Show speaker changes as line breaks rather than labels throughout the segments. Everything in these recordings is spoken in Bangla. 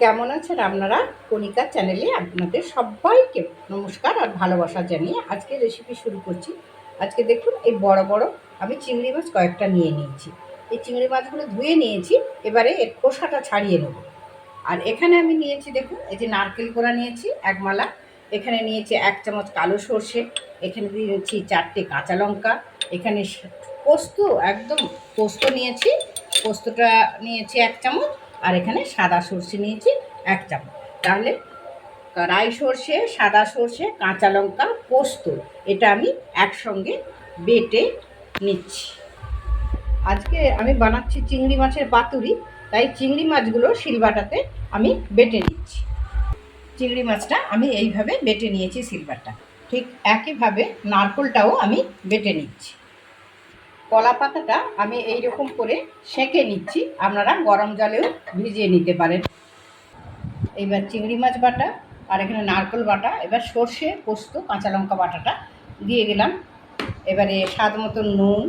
কেমন আছেন আপনারা? কণিকা চ্যানেলে আপনাদের সবাইকে নমস্কার আর ভালোবাসা জানিয়ে আজকে রেসিপি শুরু করছি। আজকে দেখুন এই বড় বড় আমি চিংড়ি মাছ কয়েকটা নিয়ে নিয়েছি। এই চিংড়ি মাছগুলো ধুয়ে নিয়েছি, এবারে এর খোসাটা ছাড়িয়ে নেব। আর এখানে আমি নিয়েছি দেখুন, এই যে নারকেল কোড়া নিয়েছি, এক মালা। এখানে নিয়েছি এক চামচ কালো সর্ষে, এখানে দিয়েছি চারটে কাঁচা লঙ্কা, এখানে পোস্ত, একদম পোস্ত নিয়েছি। পোস্তটা নিয়েছি এক চামচ। আর এখানে সাদা সর্ষে নিয়েছি, এক চামচ। তাহলে রাই সর্ষে, সাদা সর্ষে, কাঁচা লঙ্কা, পোস্ত, এটা আমি একসঙ্গে বেটে নিচ্ছি। আজকে আমি বানাচ্ছি চিংড়ি মাছের পাতুরি, তাই চিংড়ি মাছগুলো শিলবাটাতে আমি বেটে নিচ্ছি। চিংড়ি মাছটা আমি এইভাবে বেটে নিয়েছি সিলভারটা। ঠিক একইভাবে নারকোলটাও আমি বেটে নিচ্ছি। কলা পাতাটা আমি এই রকম করে সেঁকে নিচ্ছি। আপনারা গরম জলেও ভিজিয়ে নিতে পারেন। এইবার চিংড়ি মাছ বাটা আর এখানে নারকেল বাটা, এবার সর্ষে, পোস্ত, কাঁচা লঙ্কা বাটাটা দিয়ে গেলাম এবারে স্বাদ মতো নুন,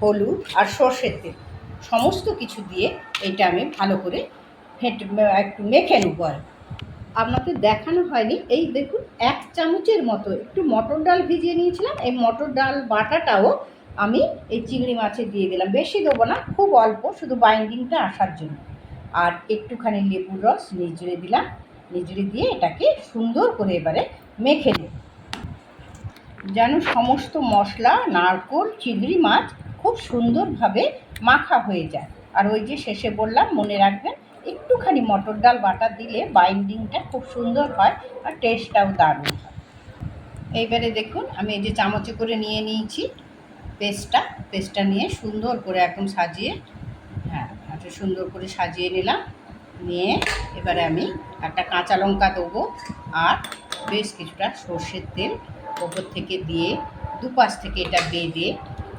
হলুদ আর সর্ষের তেল সমস্ত কিছু দিয়ে এইটা আমি ভালো করে ফেটে, একটু মেখে নেব আর আপনাদের দেখানো হয়নি, এই দেখুন এক চামচের মতো একটু মটর ডাল ভিজিয়ে নিয়েছিলাম। এই মটর ডাল বাটাটাও আমি এই চিংড়ি মাছে দিয়ে দিলাম। বেশি দেবো না, খুব অল্প, শুধু বাইন্ডিংটা আসার জন্য। আর একটুখানি লেবুর রস নিজড়ে দিলাম। নিজড়ে দিয়ে এটাকে সুন্দর করে এবারে মেখে নেব। যেন সমস্ত মশলা, নারকোল, চিংড়ি মাছ খুব সুন্দরভাবে মাখা হয়ে যায়। আর ওই যে শেষে বললাম, মনে রাখবেন, একটুখানি মটর ডাল বাটা দিলে বাইন্ডিংটা খুব সুন্দর হয় আর টেস্টটাও দারুণ হয়। এইবারে দেখুন, আমি এই যে চামচে করে নিয়ে নিয়েছি। পেস্টটা পেস্টটা নিয়ে সুন্দর করে একদম সাজিয়ে হ্যাঁ একটা সুন্দর করে সাজিয়ে নিলাম। নিয়ে এবারে আমি একটা কাঁচা লঙ্কা দেবো আর বেশ কিছুটা সর্ষের তেল ওপর থেকে দিয়ে দুপাশ থেকে এটা বেঁধে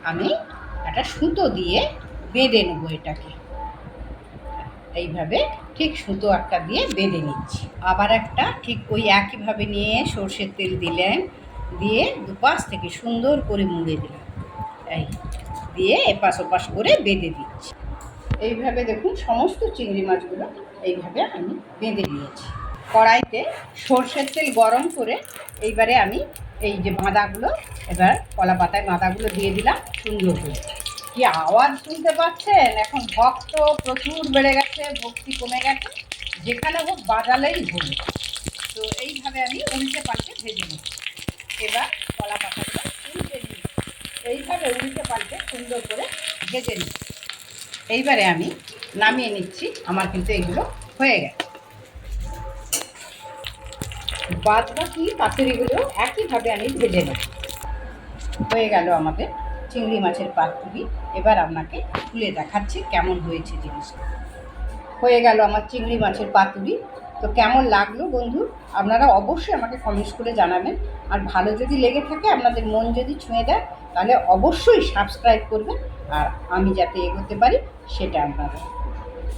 আমি একটা সুতো দিয়ে বেঁধে নেব এটাকে। এইভাবে ঠিক সুতো একটা দিয়ে বেঁধে নিচ্ছি। আবার একটা ঠিক ওই একইভাবে নিয়ে সর্ষের তেল দিলেন, দিয়ে দুপাশ থেকে সুন্দর করে মুড়ে দিলাম। এই দিয়ে এপাশ ওপাশ করে বেঁধে দিচ্ছি। এইভাবে দেখুন সমস্ত চিংড়ি মাছগুলো এইভাবে আমি বেঁধে নিয়েছি। কড়াইতে সর্ষের তেল গরম করে এইবারে আমি এই যে বাঁধাগুলো, এবার কলা পাতায় বাঁধাগুলো দিয়ে দিলাম সুন্দর করে। কি আওয়াজ শুনতে পাচ্ছেন? এখন ভক্ত প্রচুর বেড়ে গেছে, ভক্তি কমে গেছে। যেখানে হোক বাজালেই হলো তো এইভাবে আমি উল্টে পাল্টে ভেজে নেব এবার কলা পাতাগুলো উল্টে নিই এইভাবে উল্টে পাল্টে সুন্দর করে ভেজে নিই। এইবারে আমি নামিয়ে নিচ্ছি, আমার কিন্তু এগুলো হয়ে গেছে। বাদ বাকি পাতুরিগুলো একইভাবে আমি ভেজে নেব। হয়ে গেল আমাদের চিংড়ি মাছের পাতুরি। এবার আপনাকে তুলে দেখাচ্ছি কেমন হয়েছে জিনিসটা। হয়ে গেল আমার চিংড়ি মাছের পাতুরি। তো কেমন লাগল বন্ধু? আপনারা অবশ্যই আমাকে কমেন্টস করে জানাবেন। আর ভালো যদি লেগে থাকে, আপনাদের মন যদি ছুঁয়ে দেয়, তাহলে অবশ্যই সাবস্ক্রাইব করবেন। আর আমি যাতে এগোতে পারি, সেটা আপনারা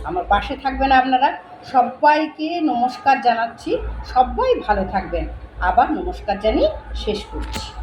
আমার পাশে থাকবেন আপনারা। সবাইকে নমস্কার জানাচ্ছি। সবাই ভালো থাকবেন। আবার নমস্কার জানিয়ে শেষ করছি।